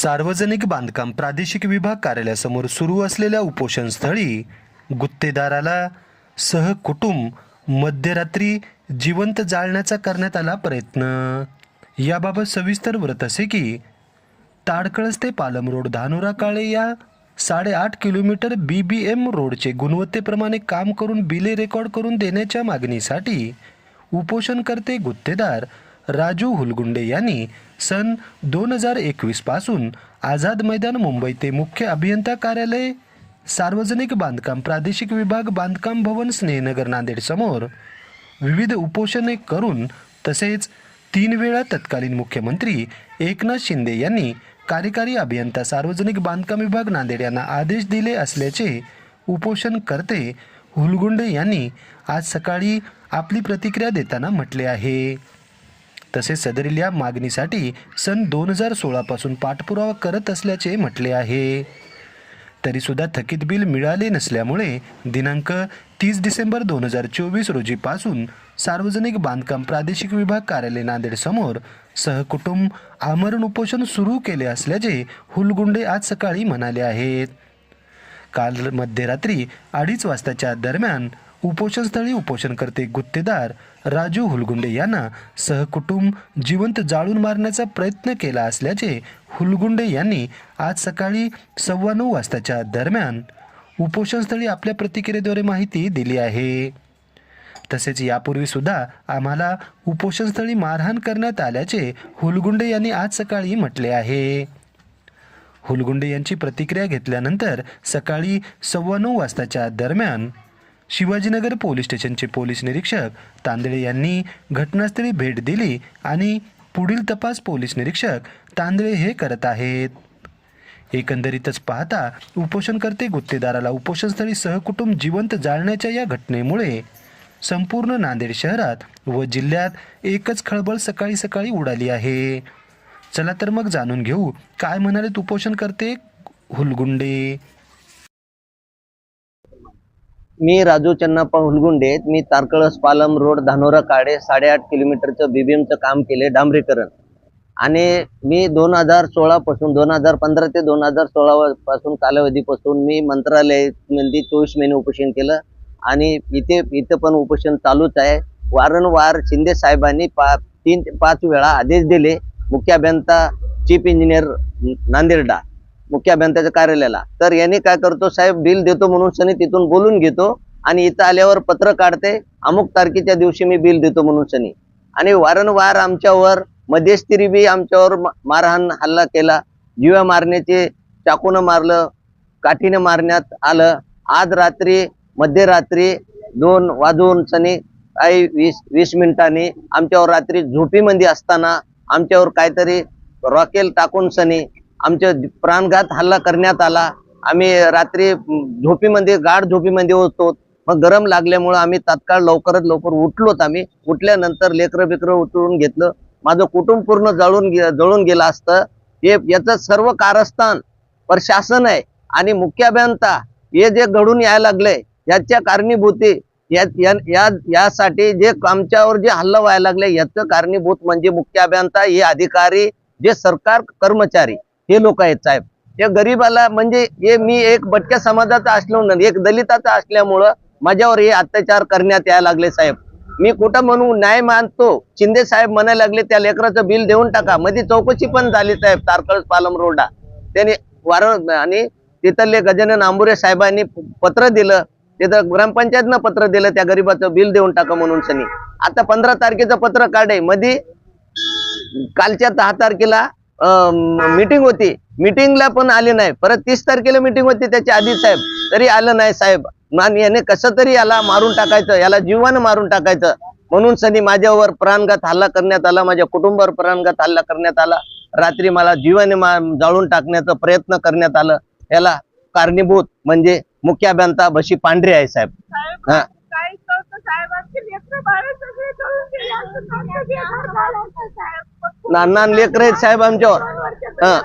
सार्वजनिक बांधकाम प्रादेशिक विभाग कार्यालयासमोर सुरू असलेल्या उपोषणस्थळी गुत्तेदाराला सहकुटुंब मध्यरात्री जिवंत जाळण्याचा करण्यात आला प्रयत्न. याबाबत सविस्तर व्रत असे की ताडकळस ते पालम रोड धानोरा काळे या साडेआठ किलोमीटर बी बी एम रोडचे गुणवत्तेप्रमाणे काम करून बिले रेकॉर्ड करून देण्याच्या मागणीसाठी उपोषणकर्ते गुत्तेदार राजू हुलगुंडे यांनी सन दोन हजार एकवीसपासून आझाद मैदान मुंबई ते मुख्य अभियंता कार्यालय सार्वजनिक बांधकाम प्रादेशिक विभाग बांधकाम भवन स्नेहनगर नांदेड समोर विविध उपोषणे करून तसेच तीन वेळा तत्कालीन मुख्यमंत्री एकनाथ शिंदे यांनी कार्यकारी अभियंता सार्वजनिक बांधकाम विभाग नांदेड यांना आदेश दिले असल्याचे उपोषणकर्ते हुलगुंडे यांनी आज सकाळी आपली प्रतिक्रिया देताना म्हटले आहे. तसेच सदरील या मागणीसाठी सन दोन हजार सोळापासून पाठपुरावा करत असल्याचे म्हटले आहे. तरीसुद्धा थकीत बिल मिळाले नसल्यामुळे दिनांक तीस डिसेंबर दोन हजार चोवीस रोजीपासून सार्वजनिक बांधकाम प्रादेशिक विभाग कार्यालय नांदेडसमोर सहकुटुंब आमरण उपोषण सुरू केले असल्याचे हुलगुंडे आज सकाळी म्हणाले आहेत. काल मध्यरात्री अडीच वाजताच्या दरम्यान उपोषणस्थळी उपोषणकर्ते गुत्तेदार राजू हुलगुंडे यांना सहकुटुंब जिवंत जाळून मारण्याचा प्रयत्न केला असल्याचे हुलगुंडे यांनी आज सकाळी सव्वा नऊ वाजताच्या दरम्यान उपोषणस्थळी आपल्या प्रतिक्रियेद्वारे माहिती दिली आहे. तसेच यापूर्वी सुद्धा आम्हाला उपोषणस्थळी मारहाण करण्यात आल्याचे हुलगुंडे यांनी आज सकाळी म्हटले आहे. हुलगुंडे यांची प्रतिक्रिया घेतल्यानंतर सकाळी सव्वा नऊ वाजताच्या दरम्यान शिवाजीनगर पोलीस स्टेशनचे पोलीस निरीक्षक तांदळे यांनी घटनास्थळी भेट दिली आणि पुढील तपास पोलीस निरीक्षक तांदळे हे करत आहेत. एकंदरीतच पाहता उपोषणकर्ते गुत्तेदाराला उपोषणस्थळी सहकुटुंब जिवंत जाळण्याच्या या घटनेमुळे संपूर्ण नांदेड शहरात व जिल्ह्यात एकच खळबळ सकाळी सकाळी उडाली आहे. चला तर मग जाणून घेऊ काय म्हणाले उपोषणकर्ते हुलगुंडे? मी राजू चन्नाप्पा हुलगुंडे मी तारकळस पालम रोड धानोरा काडे साडेआठ किलोमीटरचं बीबीएमचं काम केले डांबरीकरण. आणि मी दोन हजार सोळापासून दोन हजार पंधरा ते दोन हजार सोळा पासून कालावधीपासून मी मंत्रालयामध्ये चोवीस महिने उपोषण केलं. आणि इथे इथं पण उपोषण चालूच आहे. वारंवार शिंदे साहेबांनी पा तीन पाच वेळा आदेश दिले. मुख्य अभियंता चीफ इंजिनियर नांदेडा मुख्य अभियंत्याच्या कार्यालयाला. तर यांनी काय करतो साहेब? बिल देतो म्हणून सनी तिथून बोलून घेतो आणि इथं आल्यावर पत्र काढते. अमुक तारखेच्या दिवशी मी बिल देतो म्हणून सनी. आणि वारंवार आमच्यावर मध्यस्थी बी आमच्यावर मारहाण हल्ला केला. जीवा मारण्याचे चाकूनं मारलं काठीने मारण्यात आलं. आज रात्री मध्यरात्री दोन वाजून सनी काही वीस वीस मिनिटांनी आमच्यावर रात्री झोपीमध्ये असताना आमच्यावर काहीतरी रॉकेल टाकून सनी आमच्या प्राणघात हल्ला करण्यात आला. आम्ही रात्री झोपीमध्ये गाढ झोपीमध्ये होतो. मग गरम लागल्यामुळं आम्ही तात्काळ लवकरात लवकर उठलोत आम्ही. उठल्यानंतर लेकरं बिकरं उठवून घेतलं. माझं कुटुंब पूर्ण जळून जळून गेलं असतं. हे याचं सर्व कारस्थान प्रशासन आहे आणि मुख्याभियंता हे जे घडून यायला लागलंय याच्या कारणीभूती या या- या- यासाठी जे आमच्यावर जे हल्ला व्हायला लागले याचं कारणीभूत म्हणजे मुख्य अभियंता हे अधिकारी जे सरकार कर्मचारी हे लोक आहेत साहेब. या गरीबाला म्हणजे हे मी एक भटक्या समाजाचा असल्यामुळं एक दलिताचा असल्यामुळं माझ्यावर हे अत्याचार करण्यात यायला लागले साहेब. मी कुठं म्हणू न्याय मानतो. शिंदे साहेब म्हणायला लागले त्या लेकराचं बिल देऊन टाका. मध्ये चौकशी पण झाली साहेब तारकळस पालम रोडला. त्यांनी वार आणि तिथले गजानन आंबुरे साहेबांनी पत्र दिलं. तिथं ग्रामपंचायतनं पत्र दिलं त्या गरीबाचं बिल देऊन टाका म्हणून सनी. आता पंधरा तारखेचं पत्र काढे. मध्ये कालच्या दहा तारखेला मीटिंग होती. मीटिंगला पण आले नाही. परत तीस तारखेला मीटिंग होती त्याच्या आधी साहेब. तरी आलं नाही साहेब. आणि याने कसं तरी याला मारून टाकायचं याला जीवानं मारून टाकायचं. म्हणून सनी माझ्यावर प्राणघात हल्ला करण्यात आला माझ्या कुटुंबावर प्राणघात हल्ला करण्यात आला. रात्री मला जीवाने मा जाळून टाकण्याचा प्रयत्न करण्यात आलं. याला कारणीभूत म्हणजे मुख्य अभियंता बशी पांढरे आहे साहेब. हा. साहेब. लहान लहान लेकर आहेत साहेब आमच्यावर. हा.